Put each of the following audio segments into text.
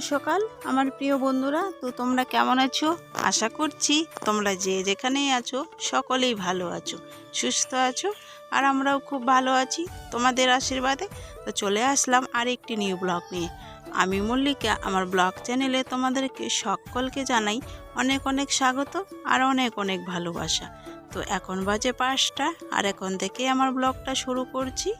সকাল, আমার প্রিয় বন্ধুরা। তো তোমরা কেমন আছো? আশা করছি তোমরা যে যেখানেই আছো, সকলেই ভালো আছো, সুস্থ আছো, আর আমরাও খুব ভালো আছি তোমাদের আশীর্বাদে। তো চলে আসলাম আর একটি নিউ ব্লগ নিয়ে। আমি মল্লিকা, আমার ব্লগ চ্যানেলে তোমাদেরকে সকলকে জানাই অনেক অনেক স্বাগত আর অনেক অনেক ভালোবাসা। তো এখন বাজে পাঁচটা আর এখন থেকে আমার ব্লগটা শুরু করছি।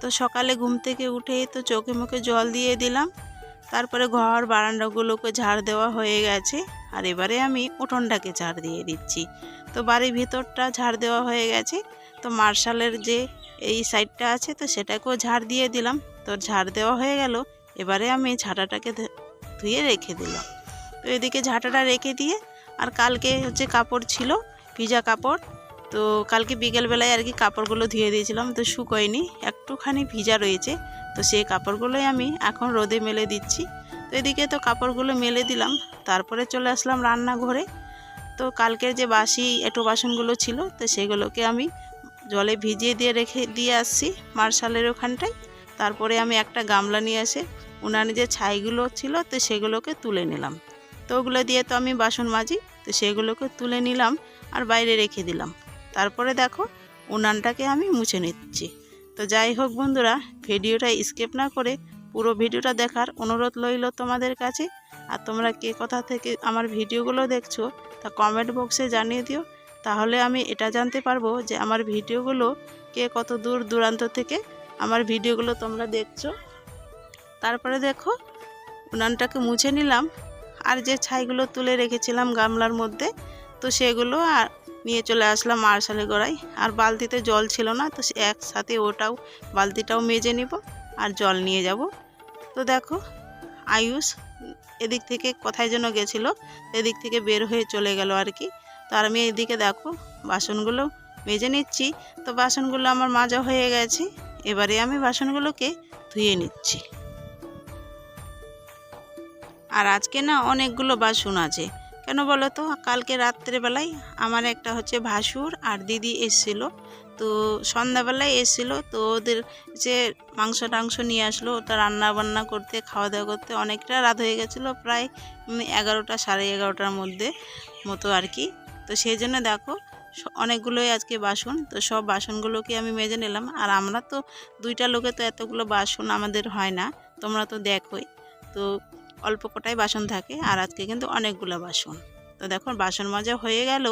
তো সকালে ঘুম থেকে উঠেই তো চোখে মুখে জল দিয়ে দিলাম। তারপরে ঘর বারান্দাগুলোকে ঝাড় দেওয়া হয়ে গেছে আর এবারে আমি উঠোনটাকে ঝাড় দিয়ে দিচ্ছি। তো বাড়ির ভিতরটা ঝাড় দেওয়া হয়ে গেছে। তো মার্শালের যে এই সাইডটা আছে তো সেটাকেও ঝাড় দিয়ে দিলাম। তো ঝাড় দেওয়া হয়ে গেল। এবারে আমি ঝাঁটাটাকে ধুয়ে রেখে দিলাম। তো এদিকে ঝাঁটাটা রেখে দিয়ে আর কালকে হচ্ছে কাপড় ছিল, ভিজা কাপড়। তো কালকে বিকেলবেলায় আর কি কাপড়গুলো ধুয়ে দিয়েছিলাম, তো শুকোয়নি। একটুখানি ভিজা রয়েছে। তো সেই কাপড়গুলোই আমি এখন রোদে মেলে দিচ্ছি। তো এদিকে তো কাপড়গুলো মেলে দিলাম, তারপরে চলে আসলাম রান্নাঘরে। তো কালকের যে বাসি এঁটো বাসনগুলো ছিল, তো সেগুলোকে আমি জলে ভিজিয়ে দিয়ে রেখে দিয়ে আসছি মার্শালের ওখানটায়। তারপরে আমি একটা গামলা নিয়ে এসে উনানে যে ছাইগুলো ছিল, তো সেগুলোকে তুলে নিলাম। তো ওগুলো দিয়ে তো আমি বাসন মাজি, তো সেগুলোকে তুলে নিলাম আর বাইরে রেখে দিলাম। তারপরে দেখো, উনানটাকে আমি মুছে নিচ্ছি। তো যাই হোক বন্ধুরা, ভিডিওটা স্কিপ না করে পুরো ভিডিওটা দেখার অনুরোধ রইল তোমাদের কাছে। আর তোমরা কে কথা থেকে আমার ভিডিওগুলো দেখছ তা কমেন্ট বক্সে জানিয়ে দিও। তাহলে আমি এটা জানতে পারব যে আমার ভিডিওগুলো কে কত দূর দূরান্ত থেকে আমার ভিডিওগুলো তোমরা দেখছ। তারপরে দেখো, উনানটাকে মুছে নিলাম। আর যে ছাইগুলো তুলে রেখেছিলাম গামলার মধ্যে, তো সেগুলো আর নিয়ে চলে আসলাম মার্শালের গোড়ায়। আর বালতিতে জল ছিল না, তো একসাথে ওটাও, বালতিটাও মেজে নিব আর জল নিয়ে যাব। তো দেখো, আয়ুষ এদিক থেকে কোথায় যেন গেছিল, এদিক থেকে বের হয়ে চলে গেল আর কি। তো আর আমি এদিকে দেখো, বাসনগুলো মেজে নিচ্ছি। তো বাসনগুলো আমার মাজা হয়ে গেছে, এবারে আমি বাসনগুলোকে ধুয়ে নিচ্ছি। আর আজকে না অনেকগুলো বাসন আছে কেন বলো তো? কালকে রাত্রেবেলায় আমার একটা হচ্ছে ভাসুর আর দিদি এসেছিল। তো সন্ধ্যাবেলায় এসেছিল, তো ওদের যে মাংস টাংস নিয়ে আসলো, ওটা রান্না বান্না করতে খাওয়া দাওয়া করতে অনেকটা রাত হয়ে গেছিল, প্রায় এগারোটা, সাড়ে এগারোটার মধ্যে মতো আর কি। তো সেই জন্য দেখো অনেকগুলোই আজকে বাসন, তো সব বাসনগুলোকে আমি মেজে নিলাম। আর আমরা তো দুইটা লোকে তো এতগুলো বাসন আমাদের হয় না, তোমরা তো দেখোই। তো অল্প কটাই বাসন থাকে আর আজকে কিন্তু অনেকগুলো বাসন। তো দেখো বাসন মাজা হয়ে গেল,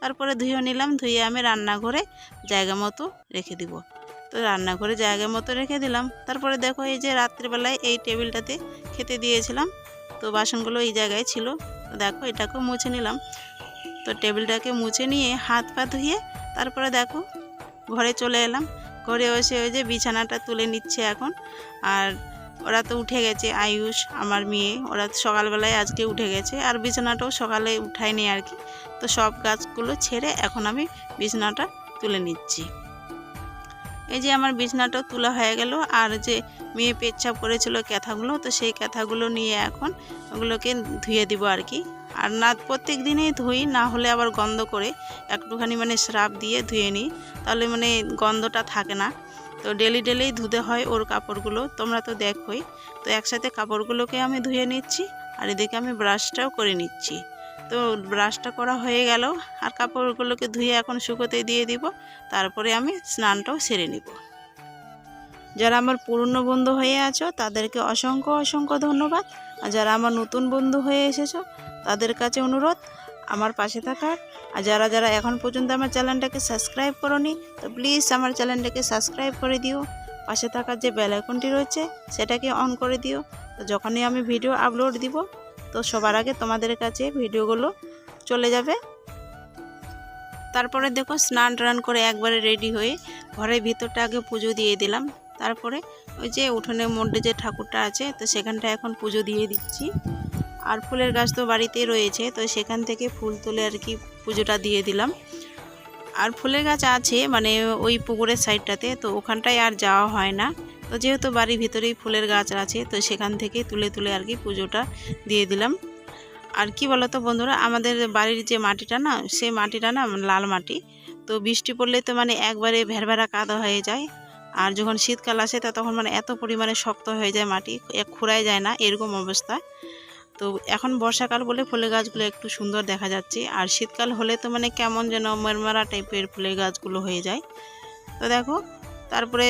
তারপরে ধুয়ে নিলাম, ধুয়ে আমি রান্নাঘরে জায়গা মতো রেখে দিব। তো রান্নাঘরে জায়গা মতো রেখে দিলাম। তারপরে দেখো, এই যে রাত্রিবেলায় এই টেবিলটাতে খেতে দিয়েছিলাম। তো বাসনগুলো এই জায়গায় ছিল। তো দেখো, এটাকেও মুছে নিলাম। তো টেবিলটাকে মুছে নিয়ে হাত পা ধুয়ে তারপরে দেখো, ঘরে চলে এলাম। ঘরে এসে ওই যে বিছানাটা তুলে নিচ্ছে এখন। আর ওরা তো উঠে গেছে, আয়ুষ আমার মেয়ে, ওরা তো সকালবেলায় আজকে উঠে গেছে। আর বিছানাটাও সকালে উঠায়নি আর কি। তো সব গাছগুলো ছেড়ে এখন আমি বিছানাটা তুলে নিচ্ছি। এই যে আমার বিছানাটা তোলা হয়ে গেল। আর যে মেয়ে পেচ্ছাপ করেছিল ক্যাথাগুলো, তো সেই ক্যাথাগুলো নিয়ে এখন ওগুলোকে ধুয়ে দিব আর কি। আর না, প্রত্যেক দিনেই ধুই, না হলে আবার গন্ধ করে একটুখানি মানে স্রাব দিয়ে ধুয়ে নিই। তাহলে মানে গন্ধটা থাকে না। তো ডেলি ডেলি ধুতে হয় ওর কাপড়গুলো। তোমরা তো দেখোই। তো একসাথে কাপড়গুলোকে আমি ধুয়ে নিচ্ছি আর এদিকে আমি ব্রাশটাও করে নিচ্ছি। তো ব্রাশটা করা হয়ে গেল আর কাপড়গুলোকে ধুয়ে এখন শুকোতে দিয়ে দিব। তারপরে আমি স্নানটাও সেরে নিব। যারা আমার পুরনো বন্ধু হয়ে আছো, তাদেরকে অসংখ্য অসংখ্য ধন্যবাদ। আর যারা আমার নতুন বন্ধু হয়ে এসেছ, তাদের কাছে অনুরোধ আমার পাশে থাকার। আর যারা যারা এখন পর্যন্ত আমার চ্যানেলটাকে সাবস্ক্রাইব করনি, তো প্লিজ আমার চ্যানেলটাকে সাবস্ক্রাইব করে দিও। পাশে থাকার যে বেল আইকনটি রয়েছে, সেটাকে অন করে দিও। তো যখনই আমি ভিডিও আপলোড দিব, তো সবার আগে তোমাদের কাছে ভিডিওগুলো চলে যাবে। তারপরে দেখো স্নান টান করে একবারে রেডি হয়ে ঘরের ভিতরটা আগে পুজো দিয়ে দিলাম। তারপরে ওই যে উঠোনের মধ্যে যে ঠাকুরটা আছে, তো সেখানটা এখন পুজো দিয়ে দিচ্ছি। আর ফুলের গাছ তো বাড়িতেই রয়েছে, তো সেখান থেকে ফুল তুলে আর কি পুজোটা দিয়ে দিলাম। আর ফুলের গাছ আছে মানে ওই পুকুরের সাইডটাতে, তো ওখানটায় আর যাওয়া হয় না। তো যেহেতু বাড়ির ভিতরেই ফুলের গাছ আছে, তো সেখান থেকে তুলে তুলে আর কি পুজোটা দিয়ে দিলাম। আর কি বলতো বন্ধুরা, আমাদের বাড়ির যে মাটিটা না, সেই মাটিটা না লাল মাটি, তো বৃষ্টি পড়লে তো মানে একবারে ভেরভেরা কাদা হয়ে যায়। আর যখন শীতকাল আসে, তা তখন মানে এত পরিমাণে শক্ত হয়ে যায় মাটি এক খুঁড়ায় যায় না, এরকম অবস্থা। তো এখন বর্ষাকাল বলে ফুলের গাছগুলো একটু সুন্দর দেখা যাচ্ছে। আর শীতকাল হলে তো মানে কেমন যেন মরমারা টাইপের ফুলের গাছগুলো হয়ে যায়। তো দেখো, তারপরে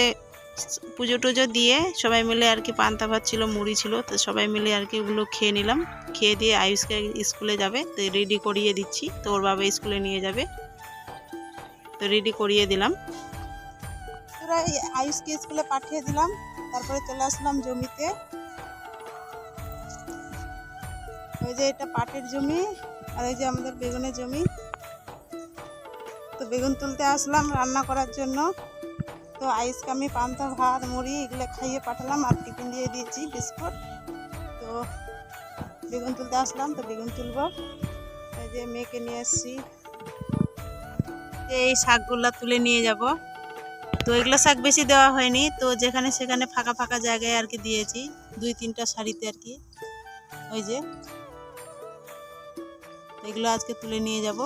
পুজো টুজো দিয়ে সবাই মিলে আর কি পান্তা ভাত ছিল, মুড়ি ছিল, তো সবাই মিলে আর কি ওগুলো খেয়ে নিলাম। খেয়ে দিয়ে আয়ুষকে স্কুলে যাবে, তো রেডি করিয়ে দিচ্ছি। তো ওর বাবা স্কুলে নিয়ে যাবে। তো রেডি করিয়ে দিলাম। তোরা আয়ুষকে স্কুলে পাঠিয়ে দিলাম, তারপরে চলে আসলাম জমিতে। ওই যে এটা পাটের জমি, আর ওই যে আমাদের বেগুনের জমি। তো বেগুন তুলতে আসলাম রান্না করার জন্য। তো আইসকে আমি পান্তা, ভাত, মুড়ি এগুলো খাইয়ে পাঠালাম আর টিফিন দিয়ে দিয়েছি, বিস্কুট। তো বেগুন তুলতে আসলাম, তো বেগুন তুলব। এই যে মেয়েকে নিয়ে এসেছি। এই শাকগুলো তুলে নিয়ে যাব। তো এগুলো শাক বেশি দেওয়া হয়নি, তো যেখানে সেখানে ফাঁকা ফাঁকা জায়গায় আর কি দিয়েছি, দুই তিনটা শাড়িতে আর কি। ওই যে এগুলো আজকে তুলে নিয়ে যাব।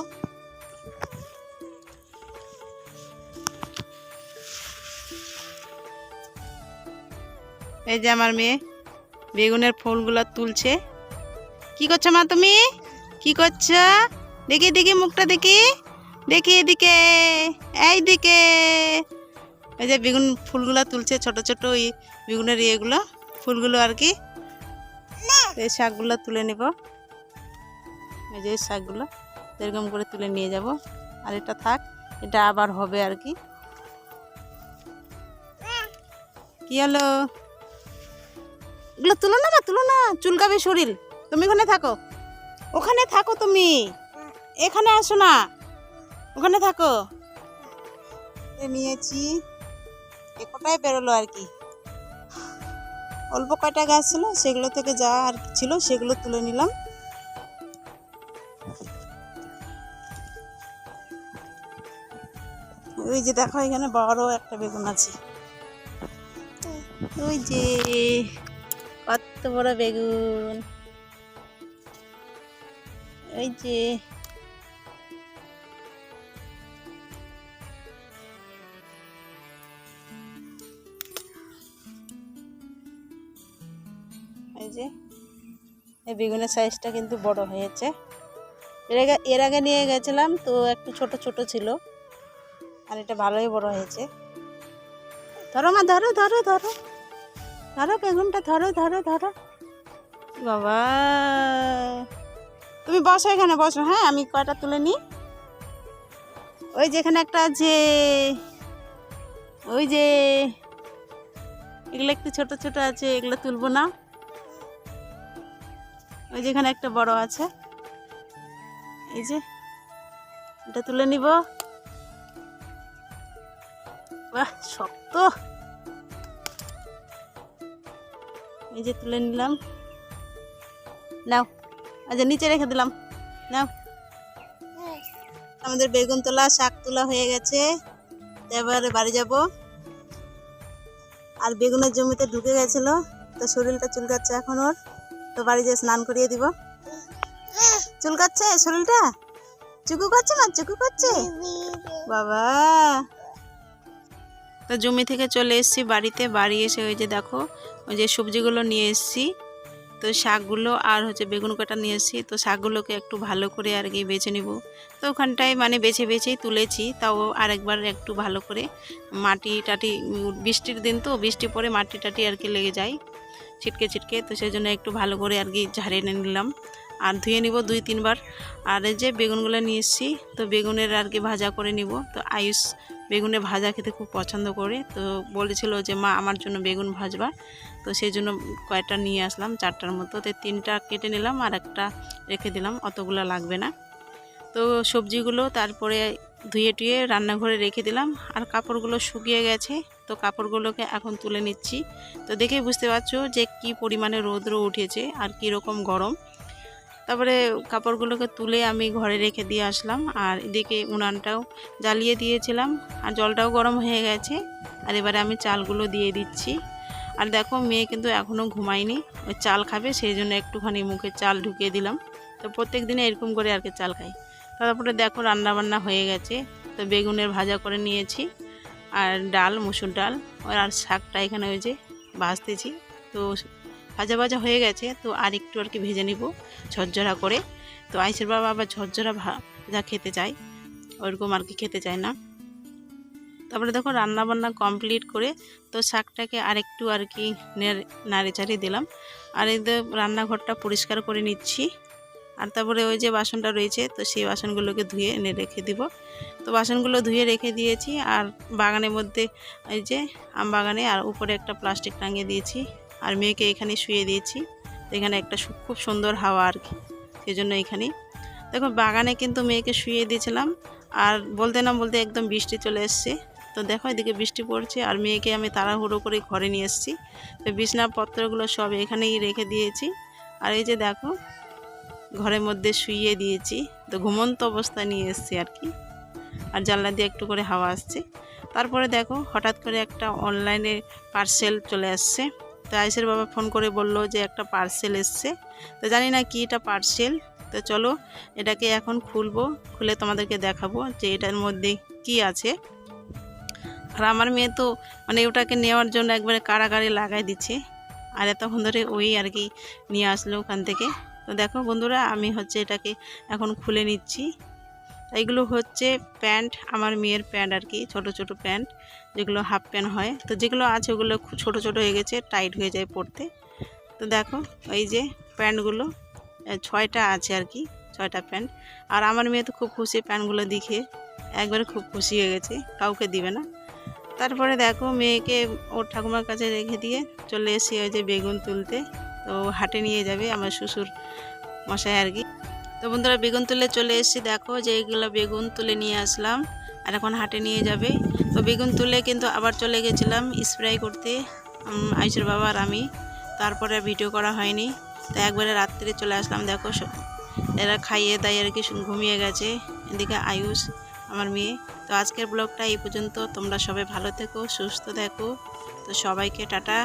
এই যে আমার মেয়ে বেগুনের ফুলগুলো তুলছে। কি করছ মা তুমি? কি করছ? দেখি দেখি মুখটা দেখি। দেখি এদিকে, এই দিকে। এই যে বেগুন ফুলগুলো তুলছে, ছোট ছোট ওই বেগুনের ইয়েগুলো, ফুলগুলো আর কি। এই শাকগুলো তুলে নেব। এই যে শাকগুলো এরকম করে তুলে নিয়ে যাব। আর এটা থাক, এটা আবার হবে আর কি। হলো? এগুলো তুলো না তুলো না, চুলকাবে শরীর। তুমি ওখানে থাকো। ওখানে থাকো তুমি। এখানে আসো না। ওখানে থাকো। নিয়েছি। এ কটাই বেরোলো আর কি? অল্প কয়টা গাছ ছিল, সেগুলো থেকে যা আর ছিল, সেগুলো তুলে নিলাম। ওই যে দেখো, এখানে বড় একটা বেগুন আছে। ওই যে, কত বড় বেগুন। ওই যে, এই যে, এই বেগুনের সাইজটা কিন্তু বড় হয়েছে। এর আগে এর আগে নিয়ে গেছিলাম, তো একটু ছোট ছোট ছিল। আর এটা ভালোই বড় হয়েছে। ধরো মা, ধরো ধরো ধরো। ধরো বেগুনটা, ধরো ধরো ধরো। বাবা। তুমি বসো এখানে, বসো। হ্যাঁ আমি কয়টা তুলে নিই? ওই যেখানে একটা আছে। ওই যে এগুলো একটু ছোট ছোট আছে, এগুলো তুলবো না। ওই যেখানে একটা বড় আছে। এই যে, এটা তুলে নিব। বাহ, শক্ত। এই যে তুলে নিলাম। নাও আচ্ছা নিচে রেখে দিলাম। নাও। আমাদের বেগুন তোলা, শাক তোলা হয়ে গেছে। এবারে বাড়ি যাব। আর বেগুনের জমিতে ঢুকে গেছিল, তো শরীরটা চুলকাচ্ছে এখন ওর। তো বাড়ি যেয়ে স্নান করিয়ে দিব। চুলকাচ্ছে শরীরটা? চুকু করছে না? চুকু করছে? বাবা! তো জমি থেকে চলে এসেছি বাড়িতে। বাড়ি এসে ওই যে দেখো, ওই যে সবজিগুলো নিয়ে এসেছি। তো শাকগুলো আর হচ্ছে বেগুন কাটা নিয়ে এসেছি। তো শাকগুলোকে একটু ভালো করে আর কি বেছে নিব। তো ওখানটায় মানে বেছে বেছেই তুলেছি, তাও আরেকবার একটু ভালো করে। মাটি টাটি, বৃষ্টির দিন তো, বৃষ্টি পরে মাটি টাটি আর কি লেগে যায়, ছিটকে ছিটকে। তো সেই জন্য একটু ভালো করে আর কি ঝাড়িয়ে নিলাম। আর ধুয়ে নিব দুই, তিনবার। আর যে বেগুনগুলো নিয়ে এসেছি, তো বেগুনের আর কি ভাজা করে নিব। তো আয়ুষ বেগুনের ভাজা খেতে খুব পছন্দ করে। তো বলেছিল যে, মা, আমার জন্য বেগুন ভাজবা। তো সেই জন্য কয়েকটা নিয়ে আসলাম, চারটার মতো। তো তিনটা কেটে নিলাম আর একটা রেখে দিলাম, অতগুলো লাগবে না। তো সবজিগুলো তারপরে ধুয়ে টুয়ে রান্নাঘরে রেখে দিলাম। আর কাপড়গুলো শুকিয়ে গেছে, তো কাপড়গুলোকে এখন তুলে নিচ্ছি। তো দেখেই বুঝতে পারছ যে, কি পরিমাণে রৌদ্র উঠেছে আর কি রকম গরম। তারপরে কাপড়গুলোকে তুলে আমি ঘরে রেখে দিয়ে আসলাম। আর এদিকে উনানটাও জ্বালিয়ে দিয়েছিলাম। আর জলটাও গরম হয়ে গেছে। আর এবারে আমি চালগুলো দিয়ে দিচ্ছি। আর দেখো, মেয়ে কিন্তু এখনও ঘুমায়নি। ওই চাল খাবে, সেই জন্য একটুখানি মুখে চাল ঢুকিয়ে দিলাম। তো প্রত্যেক দিনে এরকম করে আর কি চাল খাই। তারপরে দেখো রান্না বান্না হয়ে গেছে। তো বেগুনের ভাজা করে নিয়েছি। আর ডাল, মুসুর ডাল। আর শাকটা এখানে ওই যে ভাজতেছি। তো ভাজা ভাজা হয়ে গেছে, তো আর একটু আর কি ভেজে নিব ঝরঝরা করে। তো আইসের বাবা আবার ঝরঝরা ভাজা খেতে চায়, ওরকম আর কি খেতে চায় না। তারপরে দেখো রান্না বান্না কমপ্লিট করে, তো শাকটাকে আরেকটু আর কি নাড়ে চাড়িয়ে দিলাম। আর এই রান্নাঘরটা পরিষ্কার করে নিচ্ছি। আর তারপরে ওই যে বাসনটা রয়েছে, তো সেই বাসনগুলোকে ধুয়ে এনে রেখে দিব। তো বাসনগুলো ধুয়ে রেখে দিয়েছি, আর বাগানের মধ্যে এই যে আম বাগানে, আর উপরে একটা প্লাস্টিক টাঙিয়ে দিয়েছি। আর মেয়েকে এখানে শুয়ে দিয়েছি। এখানে একটা খুব সুন্দর হাওয়া আর কি সেই জন্য এখানেই। দেখো, বাগানে কিন্তু মেয়েকে শুয়ে দিয়েছিলাম। আর বলতে না বলতে একদম বৃষ্টি চলে এসছে। তো দেখো, এদিকে বৃষ্টি পড়ছে আর মেয়েকে আমি তাড়াহুড়ো করে ঘরে নিয়ে এসেছি। তো বিছনাপত্রগুলো সব এখানেই রেখে দিয়েছি। আর এই যে দেখো, ঘরের মধ্যে শুইয়ে দিয়েছি। তো ঘুমন্ত অবস্থায় নিয়ে এসেছি আর কি। আর জানলা দিয়ে একটু করে হাওয়া আসছে। তারপরে দেখো, হঠাৎ করে একটা অনলাইনে পার্সেল চলে আসছে। তো আইসের বাবা ফোন করে বলল যে একটা পার্সেল এসছে। তো জানি না কি এটা পার্সেল তো চলো এটাকে এখন খুলবো, খুলে তোমাদেরকে দেখাবো যে এটার মধ্যে কি আছে। আর আমার মেয়ে তো মানে ওটাকে নেওয়ার জন্য একবারে কারাগারে লাগাই দিচ্ছে। আর এতক্ষণ ধরে ওই আর কি নিয়ে আসলো ওখান থেকে। তো দেখো বন্ধুরা, আমি হচ্ছে এটাকে এখন খুলে নিচ্ছি। এইগুলো হচ্ছে প্যান্ট, আমার মেয়ের প্যান্ট আর কি, ছোট ছোট প্যান্ট। যেগুলো হাফ প্যান্ট হয়। তো যেগুলো আছে ওগুলো ছোটো ছোটো হয়ে গেছে টাইট হয়ে যায় পরতে তো দেখো এই যে প্যান্টগুলো ছয়টা আছে আর কি, ছয়টা প্যান্ট আর আমার মেয়ে তো খুব খুশি প্যান্টগুলো দেখে, একবারে খুব খুশি হয়ে গেছে, কাউকে দিবে না। তারপরে দেখো, মেয়েকে ওর ঠাকুমার কাছে রেখে দিয়ে চলে এসে ওই যে বেগুন তুলতে, তো হাটে নিয়ে যাবে আমার শ্বশুর মশাই আর কি। তো বন্ধুরা, বেগুন তুলে চলে এসেছি। দেখো যে এগুলো বেগুন তুলে নিয়ে আসলাম, আর এখন হাটে নিয়ে যাবে। বেগুন তুলে কিন্তু আবার চলে গেছিলাম স্প্রে করতে উম, বাবা আর আমি। তারপরে ভিডিও করা হয়নি। তো একবারে রাত্রে চলে আসলাম। দেখো এরা খাইয়ে দাইয়ে আর কি ঘুমিয়ে গেছে। এদিকে আয়ুষ আমার মেয়ে। তো আজকের ব্লগটা এই পর্যন্ত। তোমরা সবাই ভালো থেকো সুস্থ থেকো। তো সবাইকে টাটা।